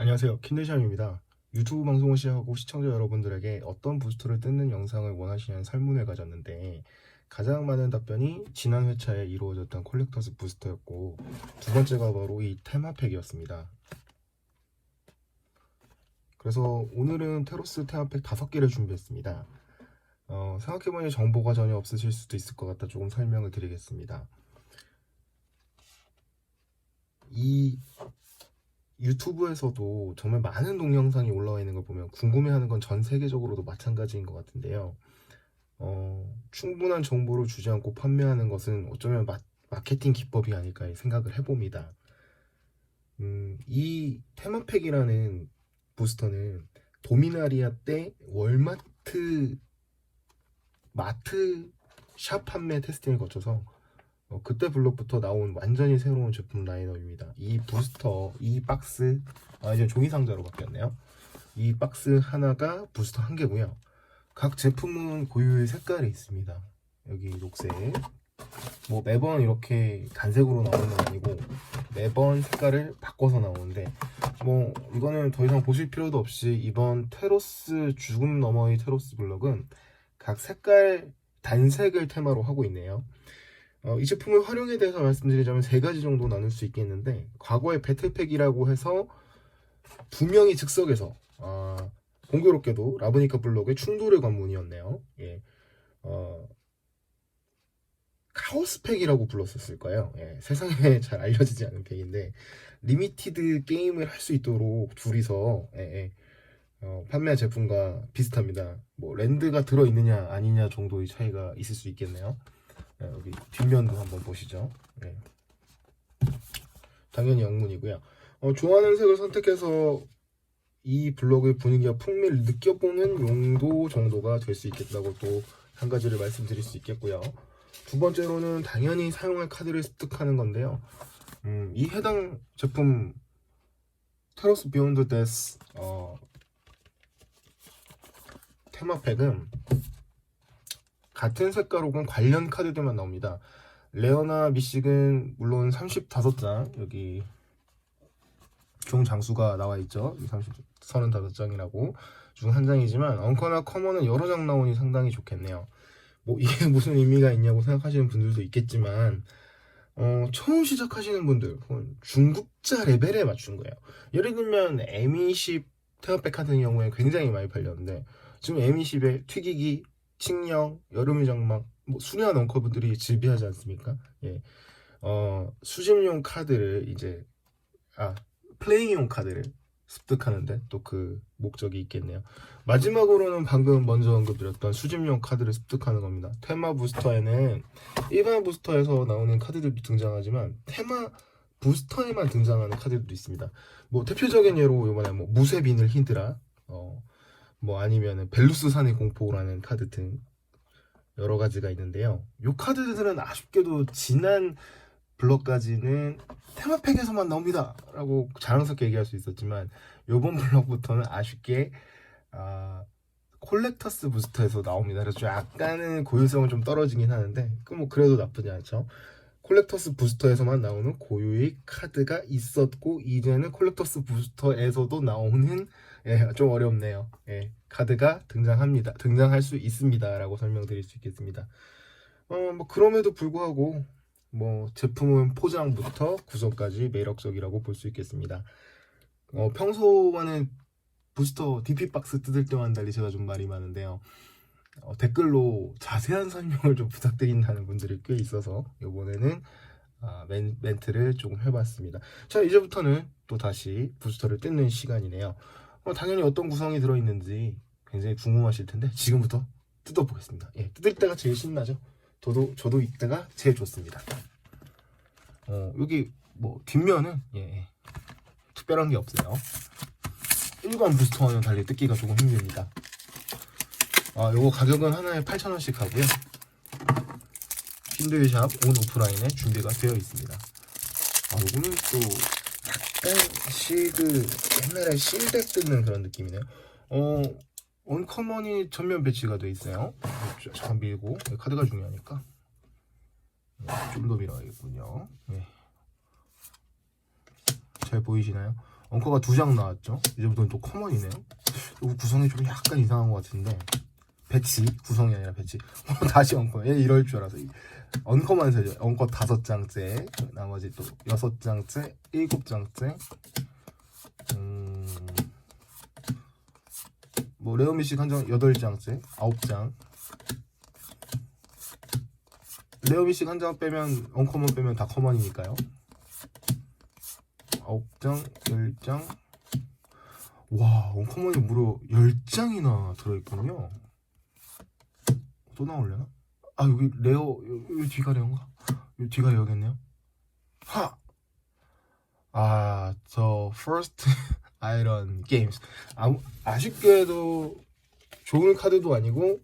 안녕하세요. 킨드샴입니다. 유튜브 방송을 시작하고 시청자 여러분들에게 어떤 부스터를 뜯는 영상을 원하시냐는 설문을 가졌는데 가장 많은 답변이 지난 회차에 이루어졌던 콜렉터스 부스터였고 두 번째가 바로 이 테마팩이었습니다. 그래서 오늘은 테로스 테마팩 다섯 개를 준비했습니다. 어, 생각해보니 정보가 전혀 없으실 수도 있을 것 같아 조금 설명을 드리겠습니다. 이 유튜브에서도 정말 많은 동영상이 올라와 있는 걸 보면 궁금해하는 건 전 세계적으로도 마찬가지인 것 같은데요. 어, 충분한 정보를 주지 않고 판매하는 것은 어쩌면 마, 마케팅 기법이 아닐까 생각을 해봅니다. 음, 이 테마팩이라는 부스터는 도미나리아 때 월마트 마트 샵 판매 테스팅을 거쳐서 어, 그때 블록부터 나온 완전히 새로운 제품 라인업입니다. 이 부스터, 이 박스, 아 이제 종이 상자로 바뀌었네요. 이 박스 하나가 부스터 한 개고요. 각 제품은 고유의 색깔이 있습니다. 여기 녹색. 뭐 매번 이렇게 단색으로 나오는 건 아니고 매번 색깔을 바꿔서 나오는데 뭐 이거는 더 이상 보실 필요도 없이 이번 테로스 죽음 너머의 테로스 블록은 각 색깔 단색을 테마로 하고 있네요. 어, 이 제품의 활용에 대해서 말씀드리자면 세 가지 정도 나눌 수 있겠는데 과거에 배틀팩이라고 해서 두 명이 즉석에서 아, 공교롭게도 라브니카 블록의 충돌의 관문이었네요. 예. 어, 카오스팩이라고 불렀었을 거예요. 예, 세상에 잘 알려지지 않은 팩인데 리미티드 게임을 할 수 있도록 둘이서 예, 예, 어, 판매한 제품과 비슷합니다. 뭐 랜드가 들어 있느냐 아니냐 정도의 차이가 있을 수 있겠네요. 예, 여기 뒷면도 한번 보시죠. 예. 당연히 영문이고요. 어, 좋아하는 색을 선택해서 이 블록의 분위기와 풍미를 느껴보는 용도 정도가 될 수 있겠다고 또 한 가지를 말씀드릴 수 있겠고요. 두 번째로는 당연히 사용할 카드를 습득하는 건데요. 음, 이 해당 제품 테러스 비욘드 데스 어, 테마팩은 같은 색깔 혹은 관련 카드들만 나옵니다. 레어나 미식은 물론 35장 여기 총 장수가 나와 있죠. 30, 35장이라고 중 한 장이지만 엉커나 커먼은 여러 장 나오니 상당히 좋겠네요. 뭐 이게 무슨 의미가 있냐고 생각하시는 분들도 있겠지만 어, 처음 시작하시는 분들 중급자 레벨에 맞춘 거예요. 예를 들면 M20 테어백 같은 경우에 굉장히 많이 팔렸는데 지금 M20에 튀기기, 칙령, 여름의 장막, 뭐 수려한 엉커분들이 즐비하지 않습니까? 예. 어, 수집용 카드를 이제 아 플레이용 카드를 습득하는데 또 그 목적이 있겠네요. 마지막으로는 방금 먼저 언급드렸던 수집용 카드를 습득하는 겁니다. 테마 부스터에는 일반 부스터에서 나오는 카드들도 등장하지만 테마 부스터에만 등장하는 카드들도 있습니다. 뭐 대표적인 예로 이번에 뭐 무쇠 비늘 힌드라, 어, 뭐 아니면은 벨루스 산의 공포라는 카드 등 여러 가지가 있는데요. 이 카드들은 아쉽게도 지난 블럭까지는 테마팩에서만 나옵니다. 라고 자랑스럽게 얘기할 수 있었지만 요번 블럭부터는 아쉽게 아, 콜렉터스 부스터에서 나옵니다. 그래서 약간은 고유성은 좀 떨어지긴 하는데 그 뭐 그래도 나쁘지 않죠. 콜렉터스 부스터에서만 나오는 고유의 카드가 있었고 이제는 콜렉터스 부스터에서도 나오는 예, 좀 어렵네요. 예, 카드가 등장합니다. 등장할 수 있습니다라고 설명드릴 수 있겠습니다. 어, 뭐 그럼에도 불구하고 뭐 제품은 포장부터 구성까지 매력적이라고 볼 수 있겠습니다. 어, 평소와는 부스터 DP 박스 뜯을 때와는 달리 제가 좀 말이 많은데요. 어, 댓글로 자세한 설명을 좀 부탁드린다는 분들이 꽤 있어서 이번에는 아, 멘, 멘트를 조금 해봤습니다. 자 이제부터는 또 다시 부스터를 뜯는 시간이네요. 어, 당연히 어떤 구성이 들어있는지 굉장히 궁금하실 텐데 지금부터 뜯어보겠습니다. 예, 뜯을 때가 제일 신나죠. 저도 저도 이때가 제일 좋습니다. 어, 여기 뭐 뒷면은 예, 특별한 게 없어요. 일반 부스터와는 달리 뜯기가 조금 힘듭니다. 아, 요거 가격은 하나에 8,000원씩 하고요. 핀들샵 온 오프라인에 준비가 되어 있습니다. 아, 요거는 또 약간 실드 옛날에 실덱 뜯는 그런 느낌이네요. 어, 언커먼이 전면 배치가 되어 있어요. 잠깐 밀고 카드가 중요하니까 좀 더 밀어야겠군요. 네. 잘 보이시나요? 엉커가 두 장 나왔죠. 이제부터는 또 커먼이네요. 구성이 좀 약간 이상한 것 같은데 배치 구성이 아니라 배치. 어, 다시 엉커. 얘 이럴 줄 알아서 엉커만 세죠. 엉커 다섯 장째, 나머지 또 여섯 장째, 일곱 장째. 음, 뭐 레어미식 한장 여덟 장째, 아홉 장. 레어미식 한 장 빼면 엉커먼 빼면 다 커먼이니까요. 아홉 장, 열 장. 와, 엉커먼이 무려 열 장이나 들어있군요. 또 나올려나? 아 여기 레어 여기 뒤가 레어인가? 여기 뒤가 레어겠네요. 하. 아, 저 first iron games. 아, 아쉽게도 좋은 카드도 아니고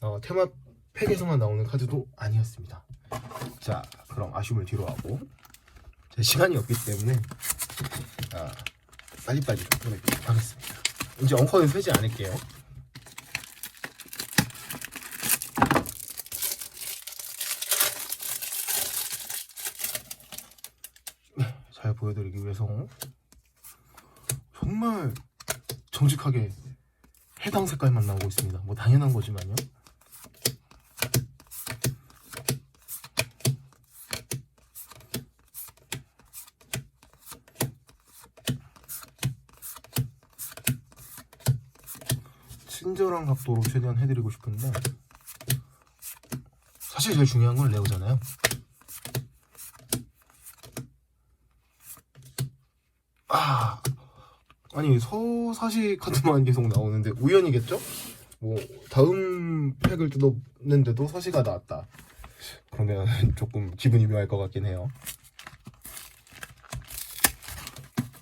어, 테마 팩에서만 나오는 카드도 아니었습니다. 자, 그럼 아쉬움을 뒤로 하고 제 시간이 없기 때문에 아, 빨리빨리 보내도록 하겠습니다. 이제 엉커는 세지 않을게요. 잘 보여드리기 위해서 정말 정직하게 해당 색깔만 나오고 있습니다. 뭐 당연한 거지만요. 친절한 각도로 최대한 해드리고 싶은데 사실 제일 중요한 건 레오잖아요. 아 아니 서사시 카드만 계속 나오는데 우연이겠죠? 뭐 다음 팩을 뜯었는데도 서시가 나왔다. 그러면 조금 기분이 묘할 것 같긴 해요.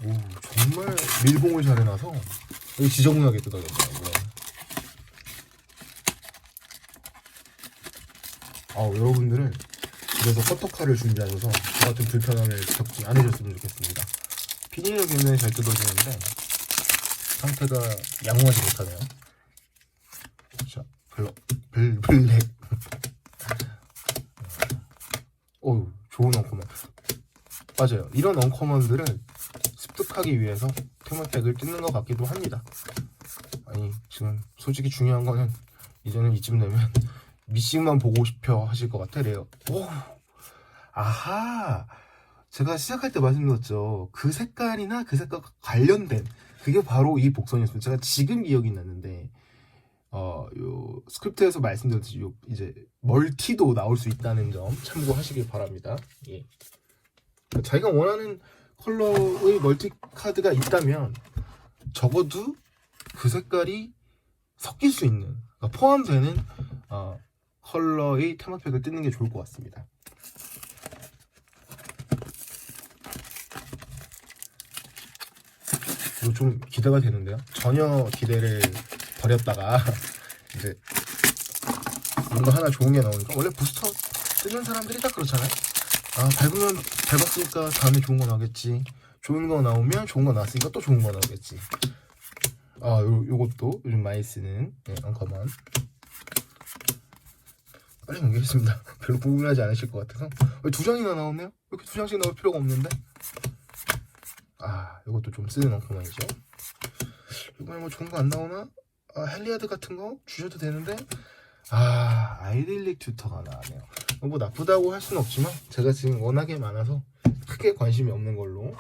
오 정말 밀봉을 잘 해놔서 여기 지저분하게 뜯어졌더라고요. 아 여러분들은 집에서 커터칼을 준비하셔서 저 같은 불편함을 겪지 않으셨으면 좋겠습니다. 비닐로 굉장히 잘 뜯어지는데 상태가 양호하지 못하네요. 자, 블러, 블, 블랙. 어우, 좋은 엉커먼. 맞아요. 이런 엉커먼들은 습득하기 위해서 테마팩을 뜯는 것 같기도 합니다. 아니, 지금 솔직히 중요한 거는 이제는 이쯤 되면 미싱만 보고 싶어 하실 것 같아요. 오, 아하. 제가 시작할 때 말씀드렸죠. 그 색깔이나 그 색깔과 관련된 그게 바로 이 복선이었습니다. 제가 지금 기억이 났는데 어, 요 스크립트에서 말씀드렸듯이 요 이제 멀티도 나올 수 있다는 점 참고하시길 바랍니다. 예. 자기가 원하는 컬러의 멀티 카드가 있다면 적어도 그 색깔이 섞일 수 있는 그러니까 포함되는 어, 컬러의 테마팩을 뜯는 게 좋을 것 같습니다. 이거 좀 기대가 되는데요. 전혀 기대를 버렸다가 이제 뭔가 하나 좋은 게 나오니까 원래 부스터 뜨는 사람들이 다 그렇잖아요. 아 밟으면 밟았으니까 다음에 좋은 거 나오겠지. 좋은 거 나오면 좋은 거 나왔으니까 또 좋은 거 나오겠지. 아 요, 요것도 요즘 많이 쓰는 네, 엉커먼. 빨리 넘기겠습니다. 별로 궁금하지 않으실 것 같아서 왜두 장이나 나오네요? 이렇게 두 장씩 나올 필요가 없는데. 아, 이것도 좀 쓰는 엉커먼이죠. 이번에 뭐 좋은 거 안 나오나? 아, 헬리아드 같은 거 주셔도 되는데. 아, 아이딜릭 튜터가 나왔네요. 뭐 나쁘다고 할 수는 없지만 제가 지금 워낙에 많아서 크게 관심이 없는 걸로.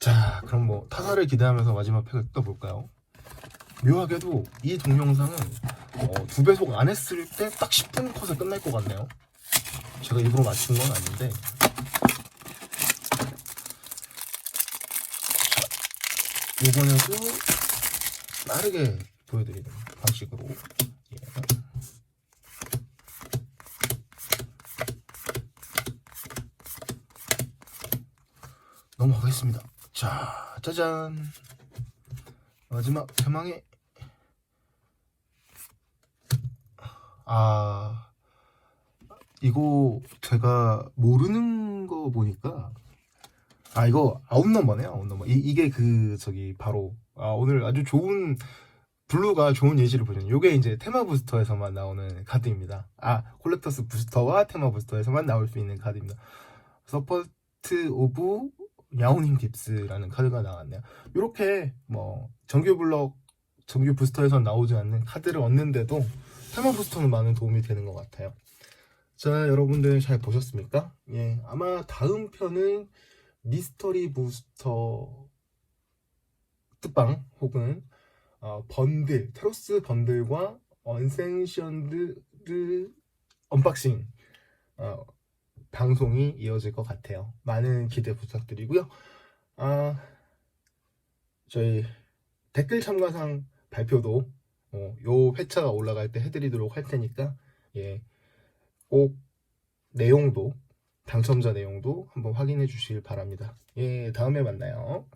자, 그럼 뭐 타사를 기대하면서 마지막 팩을 떠볼까요? 묘하게도 이 동영상은 어, 두 배속 안 했을 때 딱 10분 컷에 끝날 것 같네요. 제가 일부러 맞춘 건 아닌데 이번에도 빠르게 보여드리는 방식으로 예. 넘어가겠습니다. 자, 짜잔 마지막 대망의 아 이거 제가 모르는 거 보니까 아 이거 아웃 넘버네요 아웃 넘버 이, 이게 그 저기 바로 아 오늘 아주 좋은 블루가 좋은 예시를 보여요 요게 이제 테마 부스터에서만 나오는 카드입니다 아 콜렉터스 부스터와 테마 부스터에서만 나올 수 있는 카드입니다 서포트 오브 야오닝 딥스라는 카드가 나왔네요. 이렇게 뭐 정규 블럭, 정규 부스터에서 나오지 않는 카드를 얻는데도 테마 부스터는 많은 도움이 되는 것 같아요. 자, 여러분들 잘 보셨습니까? 예, 아마 다음 편은 미스터리 부스터 뜻방 혹은 어, 번들, 테로스 번들과 언센션드 언박싱 어, 방송이 이어질 것 같아요. 많은 기대 부탁드리고요. 아, 저희 댓글 참가상 발표도 어, 요 회차가 올라갈 때 해드리도록 할 테니까 예, 꼭 내용도 당첨자 내용도 한번 확인해 주시길 바랍니다. 예, 다음에 만나요.